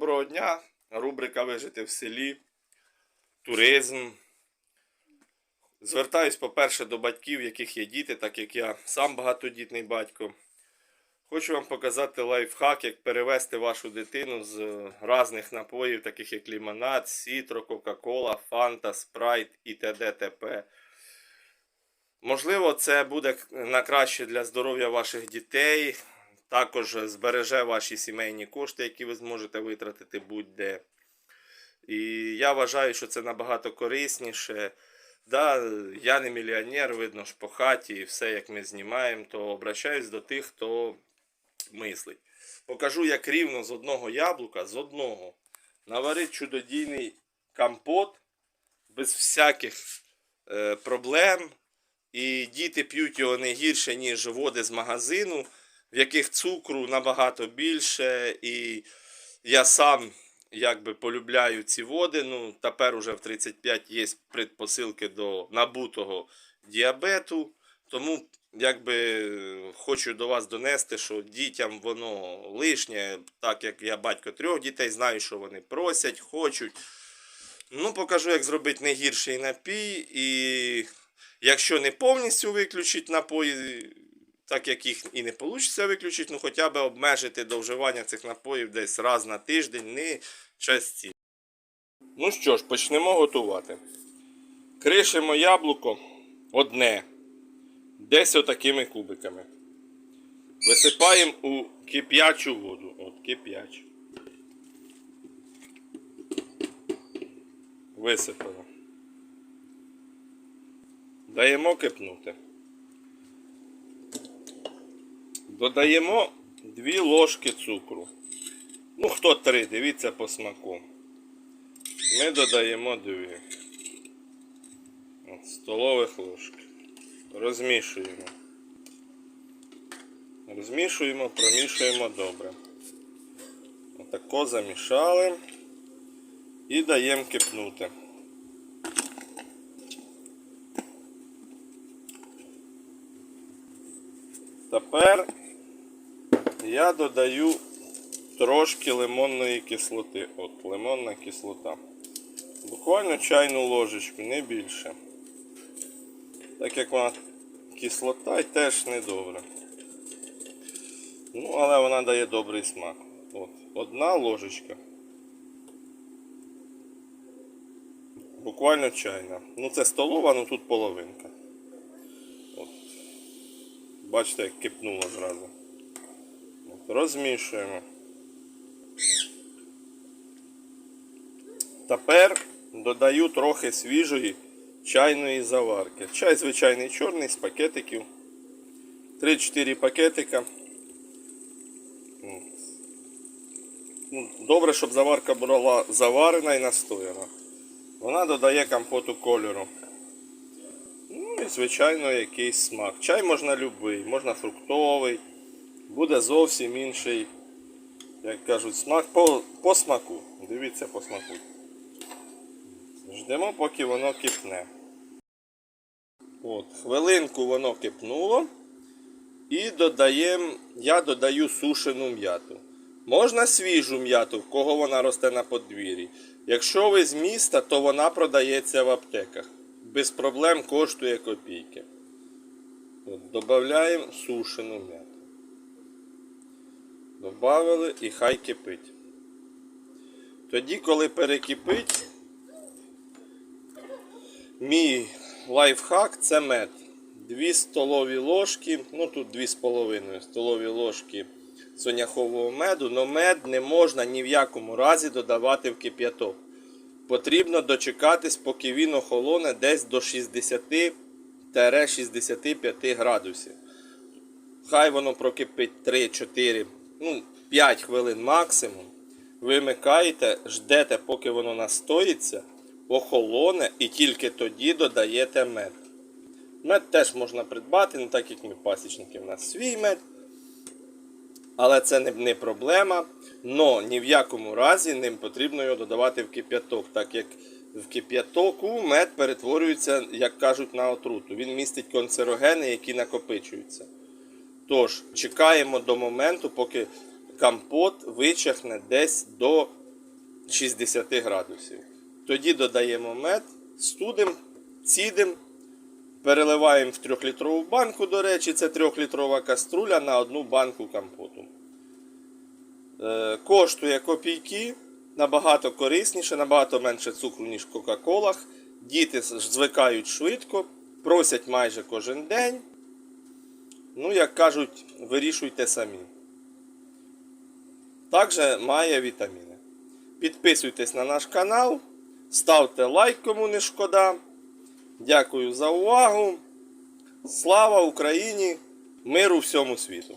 доброго дня. Рубрика Вижити в селі. Туризм. Звертаюсь, по-перше, до батьків, яких є діти, так як я сам багатодітний батько. Хочу вам показати лайфхак, як перевести вашу дитину з різних напоїв, таких як лімонад, сітро, Кока-Кола, Фанта, Спрайт і т.д. т.п. Можливо, це буде на краще для здоров'я ваших дітей. Також збереже ваші сімейні кошти, які ви зможете витратити будь-де. І я вважаю, що це набагато корисніше. Да, я не мільйонер, видно ж по хаті і все, як ми знімаємо, то обращаюсь до тих, хто мислить. Покажу, як рівно з одного яблука, з одного, наварить чудодійний компот без всяких е, проблем. І діти п'ють його не гірше, ніж води з магазину, в яких цукру набагато більше. І я сам якби полюбляю ці води. Ну, тепер уже в 35 є предпосилки до набутого діабету. Тому якби хочу до вас донести, що дітям воно лишнє, так як я батько трьох дітей, знаю, що вони просять, хочуть. Ну, покажу, як зробити не гірший напій. І якщо не повністю виключити напої, так як їх і не вийде виключити, ну хоча б обмежити до вживання цих напоїв десь раз на тиждень, не часті. Ну що ж, почнемо готувати. Кришимо яблуко одне. Десь отакими кубиками. Висипаємо у кип'ячу воду. От кип'ячу. Висипали. Даємо кипнути. Додаємо 2 ложки цукру. Ну, хто три, дивіться по смаку. Ми додаємо 2 От, столових ложки. Розмішуємо. Розмішуємо, промішуємо добре. Отако замішали і даємо кипнути. Тепер я додаю трошки лимонної кислоти. От лимонна кислота. Буквально чайну ложечку, не більше. Так як вона кислота і теж не добре. Ну, але вона дає добрий смак. От, одна ложечка. Буквально чайна. Ну це столова, ну тут половинка. От. Бачите, як кипнуло зразу. Розмішуємо. Тепер додаю трохи свіжої чайної заварки. Чай звичайний чорний з пакетиків. 3-4 пакетика. Ну, Добре, щоб заварка була заварена і настояна. Вона додає компоту кольору. Ну і звичайно якийсь смак. Чай можна любий, можна фруктовий. Буде зовсім інший, як кажуть, смак по, по смаку. Дивіться по смаку. Ждемо, поки воно кипне. От, хвилинку воно кипнуло. І додаємо, я додаю сушену м'яту. Можна свіжу м'яту, в кого вона росте на подвір'ї. Якщо ви з міста, то вона продається в аптеках. Без проблем коштує копійки. От, Додаємо сушену м'яту. Добавили і хай кипить. Тоді, коли перекипить, мій лайфхак це мед. 2 столові ложки, ну тут 2,5 столові ложки соняхового меду, але мед не можна ні в якому разі додавати в кип'яток. Потрібно дочекатись, поки він охолоне десь до 60-65 градусів. Хай воно прокипить 3-4, ну 5 хвилин максимум. Вимикаєте, ждете, поки воно настоїться, охолоне і тільки тоді додаєте мед. Мед теж можна придбати, не так як ми пасічники, в нас свій мед. Але це не, проблема. Но ні в якому разі ним потрібно його додавати в кип'яток, так як в кип'ятоку мед перетворюється, як кажуть, на отруту. Він містить канцерогени, які накопичуються. Тож, чекаємо до моменту, поки компот вичахне десь до 60 градусів. Тоді додаємо мед, студим, цідим, переливаємо в 3-літрову банку, до речі, це 3-літрова каструля на одну банку компоту. Е, коштує копійки, набагато корисніше, набагато менше цукру, ніж в Кока-Колах. Діти звикають швидко, просять майже кожен день. Ну, як кажуть, вирішуйте самі. Також має вітаміни. Підписуйтесь на наш канал, ставте лайк, кому не шкода. Дякую за увагу. Слава Україні! Миру всьому світу!